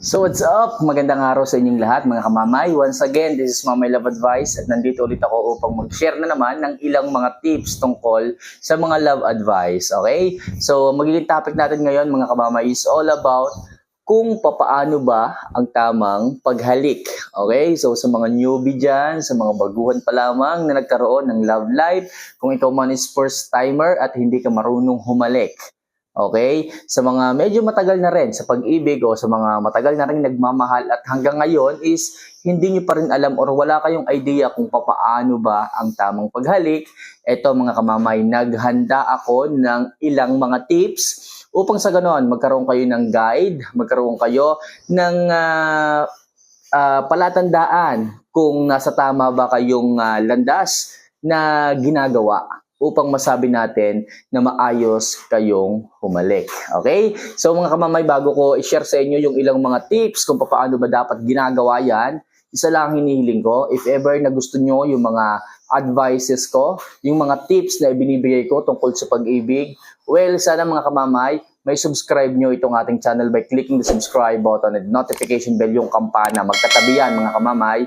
So what's up? Magandang araw sa inyong lahat mga kamamay. Once again, this is Mamay Love Advice at nandito ulit ako upang mag-share na naman ng ilang mga tips tungkol sa mga love advice. Okay? So magiging topic natin ngayon mga kamamay is all about kung papaano ba ang tamang paghalik. Okay? So sa mga newbie dyan, sa mga baguhan pa lamang na nagkaroon ng love life, kung ikaw man is first timer at hindi ka marunong humalik. Okay? Sa mga medyo matagal na rin sa pag-ibig o sa mga matagal na rin nagmamahal at hanggang ngayon is hindi nyo pa rin alam or wala kayong idea kung papaano ba ang tamang paghalik. Ito mga kamamay, naghanda ako ng ilang mga tips upang sa ganon magkaroon kayo ng guide, magkaroon kayo ng ah, ah, palatandaan kung nasa tama ba kayong ah, landas na ginagawa upang masabi natin na maayos kayong humalik. Okay? So mga kamamay, bago ko i-share sa inyo yung ilang mga tips kung paano ba dapat ginagawa yan, isa lang ang hinihiling ko. If ever na gusto nyo yung mga advices ko, yung mga tips na ibinibigay ko tungkol sa pag-ibig, well, sana mga kamamay, may subscribe nyo itong ating channel by clicking the subscribe button and notification bell yung kampana. Magkatabi yan mga kamamay.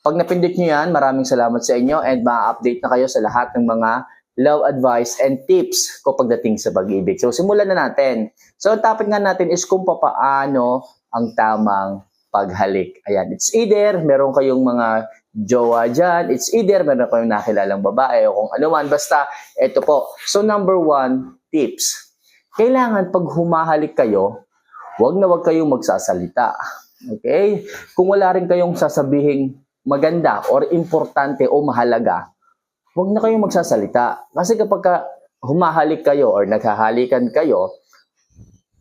Pag napindot nyo yan, maraming salamat sa inyo and ma-update na kayo sa lahat ng mga love advice and tips ko pagdating sa pag-ibig. So, simulan na natin. So, ang topic nga natin is kung papaano ang tamang paghalik. Ayan, it's either meron kayong mga jowa dyan, it's either meron kayong nakilalang babae o kung ano man. Basta, ito po. So, number one, tips. Kailangan pag humahalik kayo, wag na wag kayong magsasalita. Okay? Kung wala rin kayong sasabihing maganda or importante o mahalaga, huwag na kayong magsasalita. Kasi kapag ka humahalik kayo or naghahalikan kayo,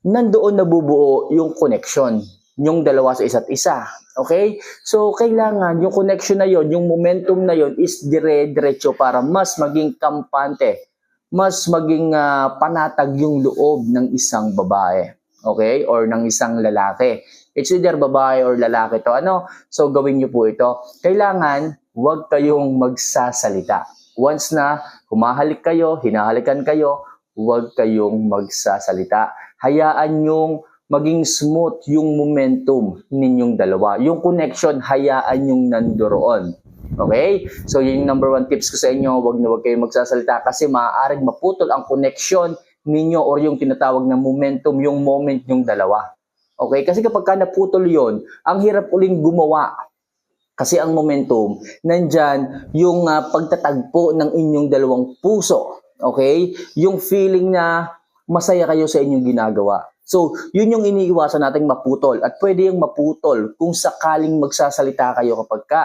nandoon nabubuo yung connection, yung dalawa sa isa't isa. Okay? So, kailangan yung connection na yon, yung momentum na yon is dire-diretso para mas maging kampante, mas maging ah, panatag yung loob ng isang babae. Okay? Or ng isang lalaki. It's either babae or lalaki to. Ano? So, gawin niyo po ito. Kailangan, huwag kayong magsasalita. Once na humahalik kayo, hinahalikan kayo, huwag kayong magsasalita. Hayaan yung maging smooth yung momentum ninyong dalawa. Yung connection, hayaan yung nandoroon. Okay? So, yun yung number one tips ko sa inyo. Huwag na huwag kayong magsasalita kasi maaaring maputol ang connection ninyo or yung tinatawag na momentum, yung moment yung dalawa. Okay? Kasi kapag ka naputol yon ang hirap uling gumawa kasi ang momentum, nandyan yung ah, pagtatagpo ng inyong dalawang puso. Okay? Yung feeling na masaya kayo sa inyong ginagawa. So, yun yung iniiwasan nating maputol. At pwede yung maputol kung sakaling magsasalita kayo kapag ka,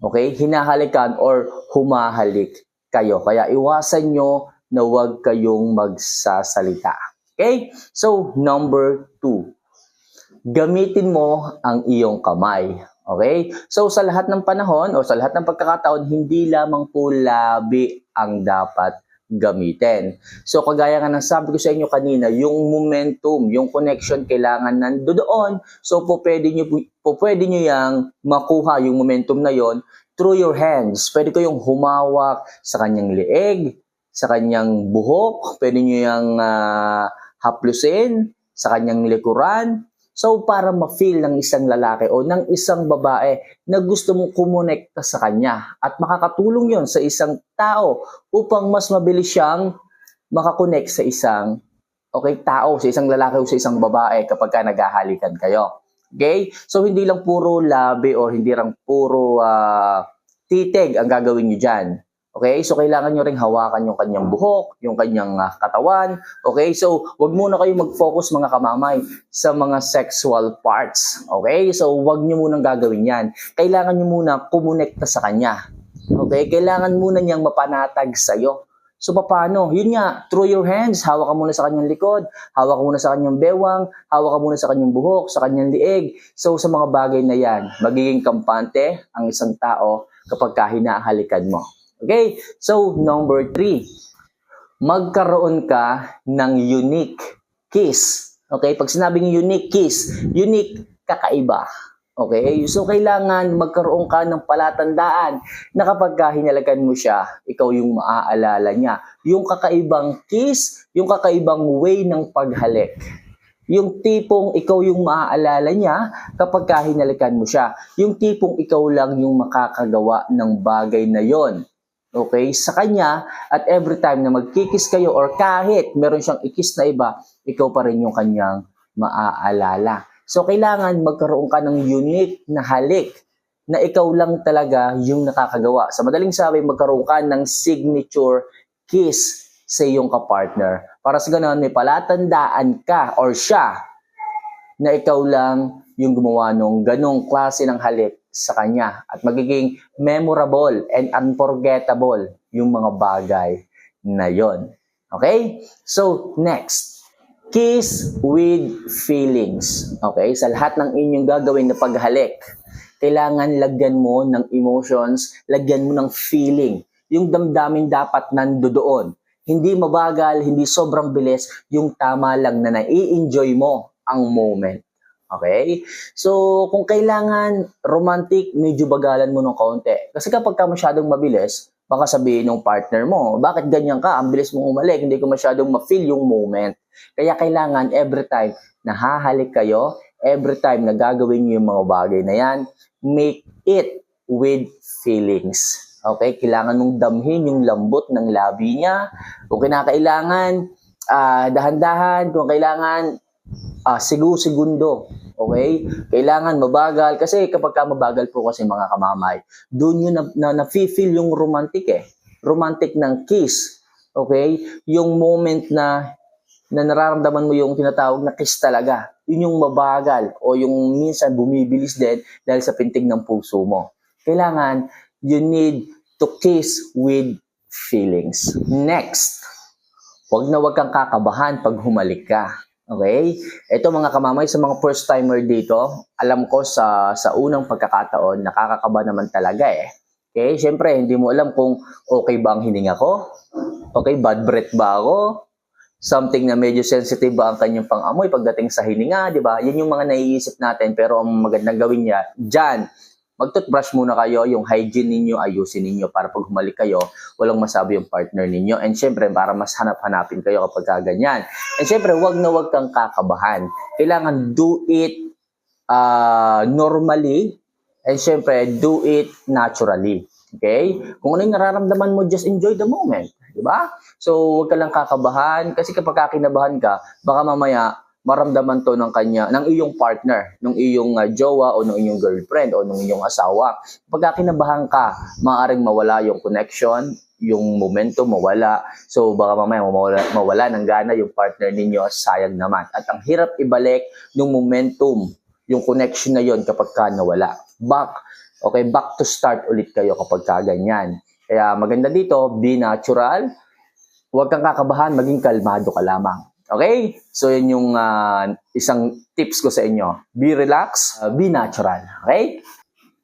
okay, hinahalikan or humahalik kayo. Kaya iwasan nyo na huwag kayong magsasalita. Okay? So, number two, gamitin mo ang iyong kamay. Okay? So sa lahat ng panahon o sa lahat ng pagkakataon, hindi lamang po labi ang dapat gamitin. So kagaya nga ng sabi ko sa inyo kanina, yung momentum, yung connection kailangan nandoon. So po pwede nyo, po pwede nyo yang makuha yung momentum na yon through your hands. Pwede kayong humawak sa kanyang leeg, sa kanyang buhok, pwede nyo yang ah, haplusin sa kanyang likuran, So, para ma-feel ng isang lalaki o ng isang babae na gusto mong kumonekta sa kanya at makakatulong yon sa isang tao upang mas mabilis siyang makakonect sa isang okay, tao, sa isang lalaki o sa isang babae kapag ka naghahalikan kayo. Okay? So, hindi lang puro labi o hindi lang puro ah, titig ang gagawin nyo dyan. Okay? So, kailangan nyo ring hawakan yung kanyang buhok, yung kanyang ah, katawan. Okay? So, wag muna kayo mag-focus mga kamamay sa mga sexual parts. Okay? So, wag nyo munang gagawin yan. Kailangan nyo muna kumonekta sa kanya. Okay? Kailangan muna niyang mapanatag sa'yo. So, paano? Yun nga, through your hands, hawak ka muna sa kanyang likod, hawak ka muna sa kanyang bewang, hawak ka muna sa kanyang buhok, sa kanyang lieg. So, sa mga bagay na yan, magiging kampante ang isang tao kapag kahinahalikan mo. Okay? So, number three, magkaroon ka ng unique kiss. Okay? Pag sinabing unique kiss, unique kakaiba. Okay? So, kailangan magkaroon ka ng palatandaan na kapag ka hinalagan mo siya, ikaw yung maaalala niya. Yung kakaibang kiss, yung kakaibang way ng paghalik. Yung tipong ikaw yung maaalala niya kapag ka hinalikan mo siya. Yung tipong ikaw lang yung makakagawa ng bagay na yon. Okay? Sa kanya, at every time na magkikis kayo or kahit meron siyang ikis na iba, ikaw pa rin yung kanyang maaalala. So, kailangan magkaroon ka ng unique na halik na ikaw lang talaga yung nakakagawa. Sa madaling sabi, magkaroon ka ng signature kiss sa iyong kapartner. Para sa ganun, may palatandaan ka or siya na ikaw lang yung gumawa nung ganong klase ng halik sa kanya at magiging memorable and unforgettable yung mga bagay na yon. Okay? So, next. Kiss with feelings. Okay? Sa lahat ng inyong gagawin na paghalik, kailangan lagyan mo ng emotions, lagyan mo ng feeling. Yung damdamin dapat nandoon. Hindi mabagal, hindi sobrang bilis, yung tama lang na nai-enjoy mo ang moment. Okay? So, kung kailangan romantic, medyo bagalan mo ng kaunti. Kasi kapag ka masyadong mabilis, baka sabihin ng partner mo, bakit ganyan ka? Ang bilis mong umalik, hindi ko masyadong ma-feel yung moment. Kaya kailangan every time na hahalik kayo, every time na gagawin niyo yung mga bagay na yan, make it with feelings. Okay? Kailangan mong damhin yung lambot ng labi niya. Kung kinakailangan, ah, dahan-dahan. Kung kailangan, ah, sigu-segundo. Okay? Kailangan mabagal. Kasi kapag ka mabagal po kasi mga kamamay, doon yun na, na, na-feel yung romantic eh. Romantic ng kiss. Okay? Yung moment na na nararamdaman mo yung tinatawag na kiss talaga. Yun yung mabagal o yung minsan bumibilis din dahil sa pintig ng puso mo. Kailangan, you need to kiss with feelings. Next, huwag na huwag kang kakabahan pag humalik ka. Okay? Ito mga kamamay, sa mga first timer dito, alam ko sa sa unang pagkakataon, nakakakaba naman talaga eh. Okay? Siyempre, hindi mo alam kung okay ba ang hininga ko? Okay, bad breath ba ako? something na medyo sensitive ba ang kanyang pang-amoy pagdating sa hininga, di ba? Yan yung mga naiisip natin, pero ang magandang gawin niya, dyan, mag-toothbrush muna kayo, yung hygiene ninyo, ayusin ninyo para pag humalik kayo, walang masabi yung partner ninyo. And syempre, para mas hanap-hanapin kayo kapag ka ganyan. And syempre, wag na wag kang kakabahan. Kailangan do it uh, normally, and syempre, do it naturally. Okay? Kung ano yung nararamdaman mo, just enjoy the moment. Di ba? So, huwag ka lang kakabahan kasi kapag kakinabahan ka, baka mamaya maramdaman to ng kanya, ng iyong partner, ng iyong uh, jowa o ng iyong girlfriend o ng iyong asawa. Kapag kakinabahan ka, maaaring mawala yung connection, yung momentum mawala. So baka mamaya mawala, mawala ng gana yung partner ninyo, sayang naman. At ang hirap ibalik yung momentum, yung connection na yon kapag ka nawala. Back, okay, back to start ulit kayo kapag ka ganyan. Kaya maganda dito, be natural. Huwag kang kakabahan, maging kalmado ka lamang. Okay? So, yun yung uh, isang tips ko sa inyo. Be relaxed, uh, be natural. Okay?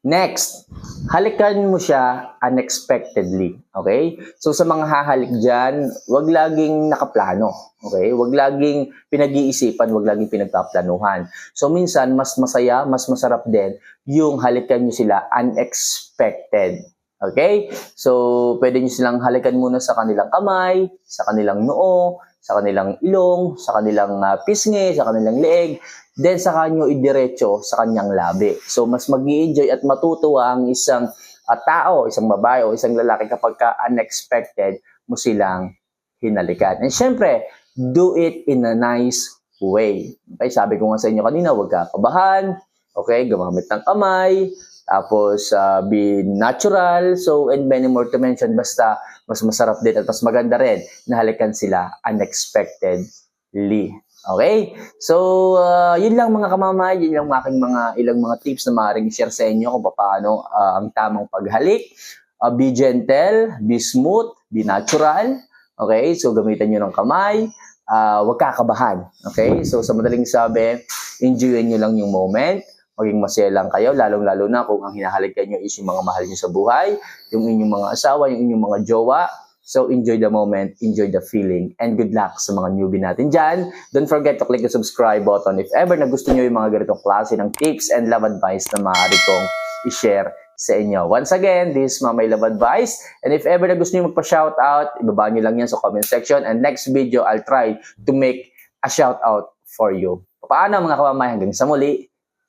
Next, halikan mo siya unexpectedly. Okay? So, sa mga hahalik dyan, wag laging nakaplano. Okay? Wag laging pinag-iisipan, wag laging pinagpaplanuhan. So, minsan, mas masaya, mas masarap din yung halikan nyo sila unexpected. Okay? So, pwede nyo silang halikan muna sa kanilang kamay, sa kanilang noo, sa kanilang ilong, sa kanilang uh, pisngi, sa kanilang leeg, then sa kanyo idiretso sa kanyang labi. So, mas mag enjoy at matutuwa ang isang uh, tao, isang babae o isang lalaki kapag ka unexpected mo silang hinalikan. And syempre, do it in a nice way. Okay, sabi ko nga sa inyo kanina, huwag ka kabahan, okay, gumamit ng kamay, tapos, uh, be natural. So, and many more to mention. Basta, mas masarap din at mas maganda rin na halikan sila unexpectedly. Okay? So, uh, yun lang mga kamamay. Yun lang aking mga ilang mga tips na maaaring share sa inyo kung paano uh, ang tamang paghalik. Uh, be gentle, be smooth, be natural. Okay? So, gamitan nyo ng kamay. Uh, huwag kakabahan. Okay? So, sa madaling sabi, enjoyin nyo lang yung moment maging masaya lang kayo, lalong-lalo na kung ang hinahalikan nyo is yung mga mahal nyo sa buhay, yung inyong mga asawa, yung inyong mga jowa. So, enjoy the moment, enjoy the feeling, and good luck sa mga newbie natin dyan. Don't forget to click the subscribe button if ever na gusto nyo yung mga ganitong klase ng tips and love advice na maaari kong i-share sa inyo. Once again, this is Mamay Love Advice. And if ever na gusto nyo magpa-shoutout, ibaba nyo lang yan sa comment section. And next video, I'll try to make a shoutout for you. Paano mga kamamay hanggang sa muli.